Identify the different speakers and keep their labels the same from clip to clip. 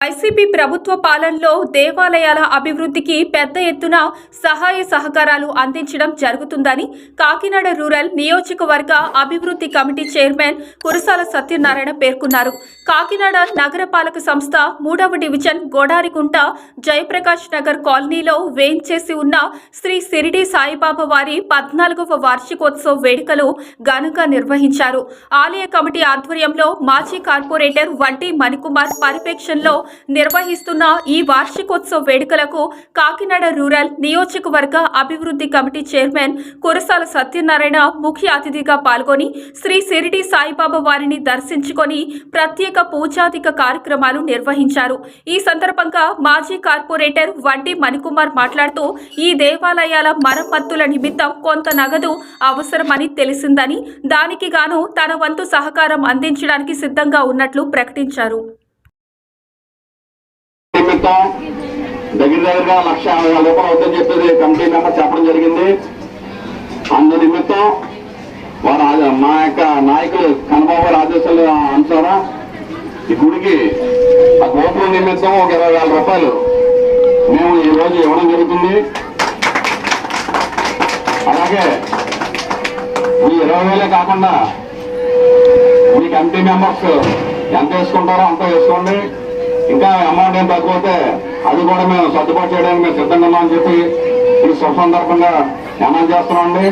Speaker 1: YCP ప్రభుత్వ పాలనలో దేవాలయాల అభివృద్ధికి పెద్ద ఎత్తున సహాయ సహకారాలు అందించడం జరుగుతుందని కాకినాడ రూరల్ నియోజకవర్గ అభివృద్ధి కమిటీ చైర్మన్ కురసాల సత్యనారాయణ పేర్కొన్నారు. కాకినాడ నగరపాలక సంస్థ మూడవ డివిజన్ గోడారికుంట జయప్రకాష్ నగర్ కాలనీలో వేంచేసి ఉన్న శ్రీ సిరిడి సాయిబాబా వారి పద్నాలుగవ వార్షికోత్సవ వేడుకలు ఘనంగా నిర్వహించారు. ఆలయ కమిటీ ఆధ్వర్యంలో మాజీ కార్పొరేటర్ వంటి మణికుమార్ పర్యవేక్షణలో నిర్వహిస్తున్న ఈ వార్షికోత్సవ వేడుకలకు కాకినాడ రూరల్ నియోజకవర్గ అభివృద్ధి కమిటీ చైర్మన్ కురసాల సత్యనారాయణ ముఖ్య అతిథిగా పాల్గొని శ్రీ సిరిడి సాయిబాబా వారిని దర్శించుకొని ప్రత్యేక పూజాధిక కార్యక్రమాలు నిర్వహించారు. ఈ సందర్భంగా మాజీ కార్పొరేటర్ వంటి మణికుమార్ మాట్లాడుతూ ఈ దేవాలయాల మరమ్మతుల నిమిత్తం కొంత నగదు అవసరమని తెలిసిందని దానికి గాను తన వంతు సహకారం అందించడానికి సిద్ధంగా ఉన్నట్లు ప్రకటించారు.
Speaker 2: నిమిత్తం దగ్గర దగ్గరగా లక్ష యాభై వేల రూపాయలు అవుతుందని చెప్పేసి కమిటీ మెంబర్ చెప్పడం జరిగింది. అందు నిమిత్తం వారు మా యొక్క నాయకులు కనబాబు గారి ఆదేశాల అనుసారం ఈ గుడికి ఆ గోపురం నిమిత్తం ఒక ఇరవై వేల రూపాయలు మేము ఈ రోజు ఇవ్వడం జరుగుతుంది. అలాగే ఈ ఇరవై వేలే కాకుండా మీ కమిటీ మెంబర్స్ ఎంత వేసుకుంటారో అంత వేసుకోండి. ఇంకా అమౌంట్ ఏం తగ్గిపోతే అది కూడా మేము సర్దుబాటు చేయడానికి మేము సిద్ధంగా ఉన్నామని చెప్పి ఈ శుభ సందర్భంగా ధ్యానం చేస్తున్నామండి.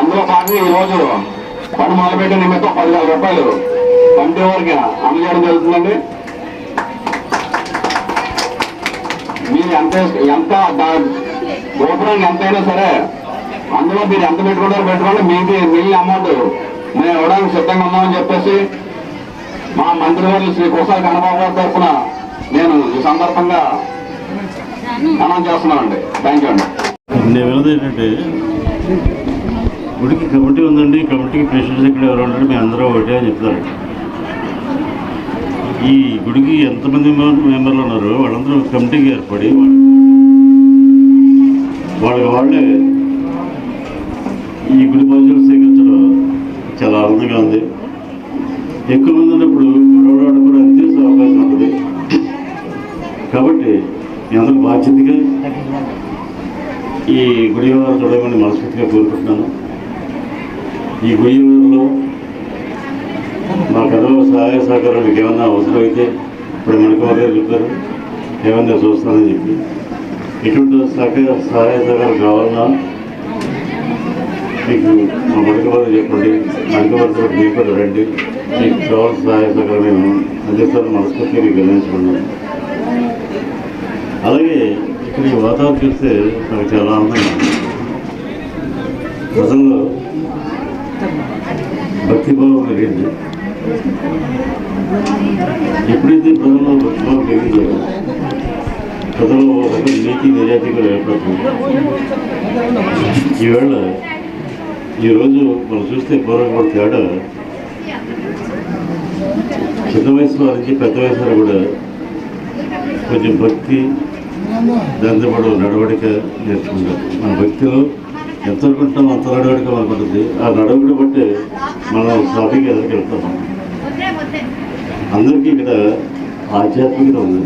Speaker 2: అందులో భాగంగా ఈ పని మొదలుపెట్టిన నిమిత్తం పదివేల రూపాయలు కంటి వారికి అందజేయడం జరుగుతుందండి. మీరు ఎంత ఎంత గోపురానికి ఎంతైనా సరే అందులో మీరు ఎంత పెట్టుకుంటారో పెట్టుకోండి. మీది మిగిలిన అమౌంట్ మేము ఇవ్వడానికి సిద్ధంగా ఉన్నామని చెప్పేసి మా మంత్రివర్యులు శ్రీ కుసాల కన్నబాబు గారి తరఫున నేను ఈ సందర్భంగా మనం చేస్తున్నానండి థ్యాంక్ యూ అండి.
Speaker 3: నేను విన్నది ఏంటంటే గుడికి కమిటీ ఉందండి కమిటీకి ప్రెసిడెంట్ ఇక్కడ ఎవరు ఉంటారు మేము అందరూ ఒకటే అని చెప్తారు ఈ గుడికి ఎంతమంది మెంబర్లు ఉన్నారు వాళ్ళందరూ కమిటీకి ఏర్పడి వాళ్ళు కాబట్టి మీ అందరూ బాధ్యతగా ఈ గుడివారు చూడమని మనస్ఫూర్తిగా కోరుకుంటున్నాను. ఈ గుడివారిలో మా కథలో సహాయ సహకారం మీకు ఏమన్నా అవసరమైతే ఇప్పుడు మనకుమార్ గారు చెప్పారు. ఏమన్నా చూస్తానని చెప్పి. ఇటువంటి సహకార సహాయ సహకారం కావాలన్నా మీకు మా మణికుమార్ చెప్పండి. మణికుమార్ కూడా కూడా రండి. మీకు కావాల్సిన సహాయ సహకారం మేము అందిస్తాను మనస్ఫూర్తిగా మీకు గమనించుకున్నాను అలాగే ఇక్కడ ఈ వాతావరణం చూస్తే నాకు చాలా ఆనందంగా ప్రజల్లో భక్తిభావం పెరిగింది. ఎప్పుడైతే ప్రజల్లో భక్తిభావం పెరిగిందో ప్రజల్లో ఒక నీతి నిజాయితీ కూడా ఏర్పడుతుంది. ఈవేళ ఈరోజు మనం చూస్తే పూర్వం తేడా చిన్న వయసు వారి నుంచి పెద్ద వయసు వారు కూడా కొంచెం భక్తి దాంతో పాటు నడవడిక నేర్చుకుంటాం మన భక్తిలో ఎంత అనుకుంటాం అంత నడవడిక మనకు ఉంటుంది ఆ నడవడిక బట్టే మనం సాఫీగా ఎదురుకెళ్తాం అందరికీ ఇక్కడ ఆధ్యాత్మికత ఉంది.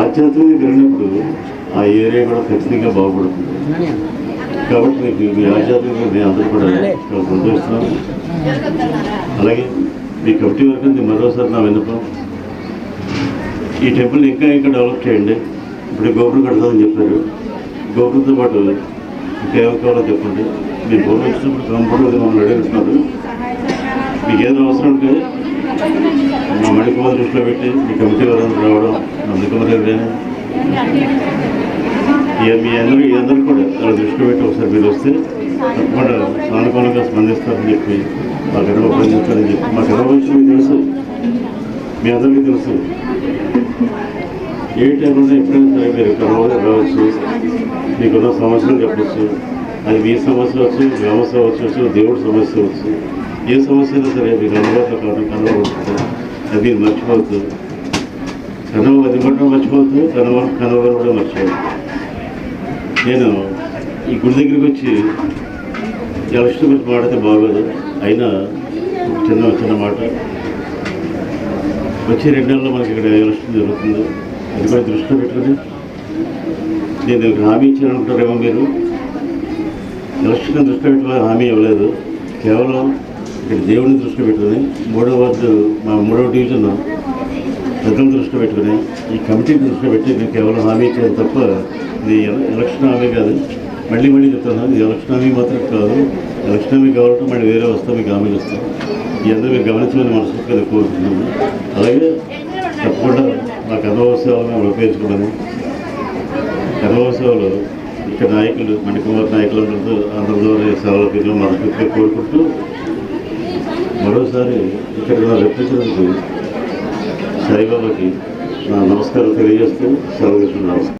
Speaker 3: ఆధ్యాత్మికత పెరిగినప్పుడు ఆ ఏరియా కూడా ఖచ్చితంగా బాగుపడుతుంది. కాబట్టి మీకు మీ ఆధ్యాత్మికత మేము అందరూ కూడా సంతోషిస్తున్నాం. అలాగే మీ కమిటీ వర్గం మరోసారి నా విన్నపం. ఈ టెంపుల్ ఇంకా ఇంకా డెవలప్ చేయండి. ఇప్పుడు గోపురం కడతామని చెప్పారు. గోపురంతో పాటు ఇంకేం కావాలో చెప్పండి. మీరు గోపురం ఇచ్చినప్పుడు కంపౌండ్ మమ్మల్ని అడుగుతున్నారు మీకు ఏదైనా అవసరం ఉంటే మా మణికుమార్ దృష్టిలో పెట్టి మీ కమిటీ వారందరూ రావడం మణికుమార్ గారు ఇక మీ అందరూ ఈ అందరూ కూడా వాళ్ళ దృష్టిలో పెట్టి ఒకసారి మీరు వస్తే తప్పకుండా సానుకూలంగా స్పందిస్తారని చెప్పి మా గర్వ పనిచేస్తారని చెప్పి మా గర్వ విషయం తెలుసు. మీ అందరికీ తెలుసు. ఏ టైంలో ఎప్పుడైనా సరే మీరు ఇక్కడ రోజు రావచ్చు మీకున్న సమస్యలు చెప్పచ్చు అది మీ సమస్య వచ్చు గ్రామ సమస్య వచ్చు దేవుడి సమస్య వచ్చు. ఏ సమస్య అయినా సరే మీకు అందుబాటులో కావడం కనబడుతుంది అది మీరు మర్చిపోవద్దు. కనవ అది కూడా మర్చిపోవద్దు కనవ కనవ కూడా మర్చిపోవద్దు. నేను ఈ గుడి దగ్గరికి వచ్చి ఎవరి గురించి మాట్లాడితే బాగోదు. అయినా చిన్న చిన్న మాట. వచ్చే రెండు నెలల్లో మనకి ఇక్కడ ఎలక్షన్ జరుగుతుంది. అది కూడా దృష్టిలో పెట్టుకుని నేను హామీ ఇచ్చారనుకుంటారేమో మీరు? ఎలక్షన్ దృష్టిలో పెట్టుకుని హామీ ఇవ్వలేదు. కేవలం ఇక్కడ దేవుడిని దృష్టిలో పెట్టుకుని మూడవ వార్డు మా మూడవ డివిజన్ పెద్దల దృష్టిలో పెట్టుకుని ఈ కమిటీని దృష్టిలో పెట్టి నేను కేవలం హామీ ఇచ్చాను తప్ప ఇది ఎలక్షన్ హామీ కాదు. మళ్ళీ మళ్ళీ చెప్తాను ఇది ఎలక్షన్ హామీ మాత్రం కాదు. ఎలక్షన్ హామీ కావాలంటే మళ్ళీ వేరే వస్తాం మీకు హామీలు ఇస్తాం. ఈ అందరూ మీరు గమనించమని మనస్ఫూర్తిగా కోరుతున్నాము అలాగే తప్పకుండా మా కథోత్సవాలను ఉపయోగించుకోవడం కథోత్సవాలు ఇక్కడ నాయకులు మణికుమార్ నాయకులందరితో అందరితో అందరితో సేవల పేర్లు మనస్ఫూర్తిగా కోరుకుంటూ మరోసారి ఇక్కడ నా రెప్రజెంటేటివ్ సాయిబాబాకి నా నమస్కారం తెలియజేస్తూ సెలవు నమస్కారం